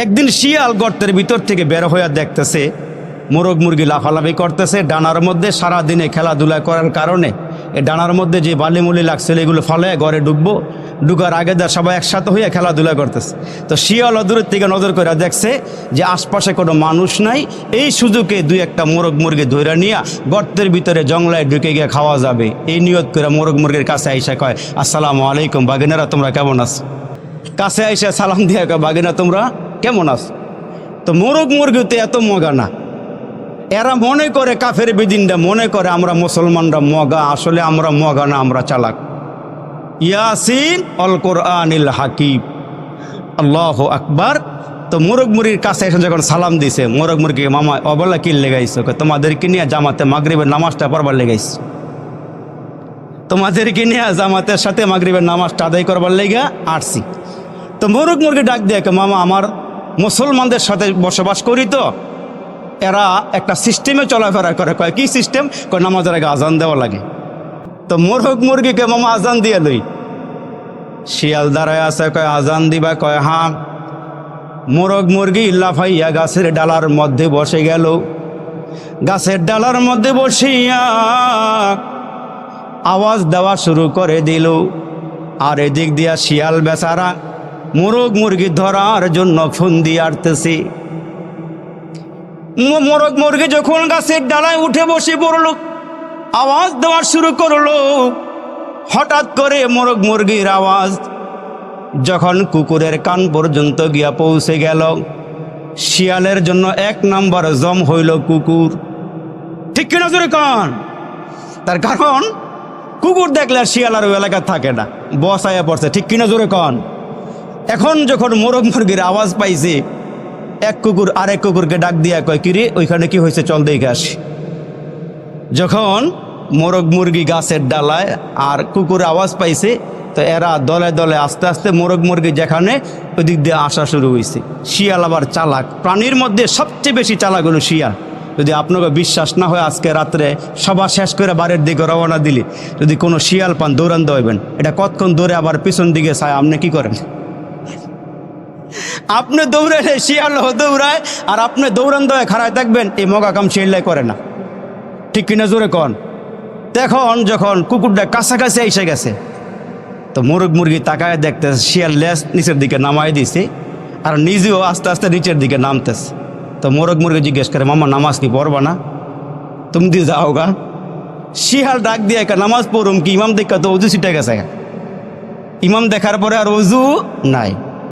একদিন শিয়াল গর্তের ভিতর থেকে বের হইয়া দেখতেছে, মোরগ মুরগি লাফালাফি করতেছে, ডানার মধ্যে সারা দিনে খেলাধুলা করার কারণে। এই ডানার মধ্যে যে বালিমুলি লাগছিল, এগুলো ফলে ঘরে ঢুকবো। ঢুকার আগে দা সবাই একসাথে হইয়া খেলাধুলা করতেছে। তো শিয়াল দূরের থেকে নজর করে দেখছে যে আশপাশে কোনো মানুষ নাই। এই সুযোগে দুই একটা মোরগ মুরগি ধরে নিয়ে গর্তের ভিতরে জংলায় ঢুকে গিয়ে খাওয়া যাবে। এই নিয়ত করে মোরগ মুরগির কাছে আইসা কয়, আসসালামু আলাইকুম বাগিনারা, তোমরা কেমন আছো? কাছে আইসা সালাম দিয়ে কয়, বাগিনা, তোমরা কেমন আছো? তো মোরগ মুরগিতে এত মগা না। এরা মনে করে কাফের বেদিনটা, মনে করে আমরা মুসলমানরা মগা, আসলে আমরা মগা না, আমরা চালাক। ইয়াসিন অল কোরআনিল হাকিব আল্লাহ আকবার। তো মোরগ মুরগির কাছে এসে যখন সালাম দিছে, মোরগ মুরগি মামা, অবলা কিল লেগাইছে? তোমাদেরকে নিয়ে জামাতে মাগরিবের নামাজটা পড়বার লেগাইছে। তোমাদেরকে নিয়ে জামাতের সাথে মাগরিবের নামাজটা আদায় করবার লেগে, আসছি। তো মোরগ মুরগি ডাক দিয়ে মামা, আমার মুসলমানদের সাথে বসবাস করি তো, এরা একটা সিস্টেমে চলাফেরা করে। কয়, কি সিস্টেম? কয়, নামাজের আগে আজান দেওয়া লাগে। তো মোরগ মুরগিকে মামা আজান দিয়ে লই। শিয়াল দাঁড়ায় আছে, কয়, আজান দিবা, কয় হ্যাঁ মোরগ মুরগি লাফাইয়া গাছের ডালার মধ্যে বসে গেল। গাছের ডালার মধ্যে বসিয়া আওয়াজ দেওয়া শুরু করে দিল। আর এদিক দিয়া শিয়াল বেচারা মোরগ মুরগি ধরার জন্য ফোন দিয়ে আটতেছে মোরগ মুরগি যখন গাছের ডালায় উঠে বসে পড়ল, আওয়াজ দেওয়া শুরু করল, হঠাৎ করে মোরগ মুরগির আওয়াজ যখন কুকুরের কান পর্যন্ত গিয়া পৌঁছে গেল, শিয়ালের জন্য এক নাম্বার জম হইল কুকুর। ঠিক কিনা জোরে কান? তার কারণ, কুকুর দেখলে শিয়াল আর ওই এলাকা থাকে না বসায়া পড়ছে। ঠিক কিনা জোরে কন? এখন যখন মোরগ মুরগির আওয়াজ পাইছে, এক কুকুর আরেক কুকুরকে ডাক দিয়া কয় কিরে ওইখানে কি হয়েছে চল দেখে আসি। যখন মোরগ মুরগি গাছের ডালায় আর কুকুর আওয়াজ পাইছে, তো এরা দলে দলে আস্তে আস্তে মোরগ মুরগি যেখানে ওই দিক দিয়ে আসা শুরু হয়েছে শিয়াল আবার চালাক। প্রাণীর মধ্যে সবচেয়ে বেশি চালাক হলো শিয়াল। যদি আপনাকে বিশ্বাস না হয়, আজকে রাত্রে সবার শেষ করে বাড়ির দিকে রওনা দিলে। যদি কোনো শিয়াল পান দৌড়ান দেবেন এটা কতক্ষণ দৌড়ে আবার পিছন দিকে চায়, আপনি কি করেন? আপনি দৌড়ালে শিয়াল দৌড়ায় আর আপনি দৌড়ান দেওয়া খাড়ায় দেখবেন এই মগা কাম শিয়ালাই করে না। ঠিক কিনা জোরে কন? তখন যখন কুকুরটা কাছাকাছি এসে গেছে, তো মুরগ মুরগি তাকায় দেখতেছে, শিয়াল লেস নিচের দিকে নামাই দিছে আর নিজেও আস্তে আস্তে নিচের দিকে নামতেছে। তো মোরগ মুরগি জিজ্ঞেস করে, মামা, নামাজ কি পড়বা না? তুমি দিয়ে যাও গা। শিয়াল ডাক দিয়ে একা, নামাজ পড়ুম কি? ইমাম দেখা তো অজু ছিটে গেছে ইমাম দেখার পরে আর অজু নাই।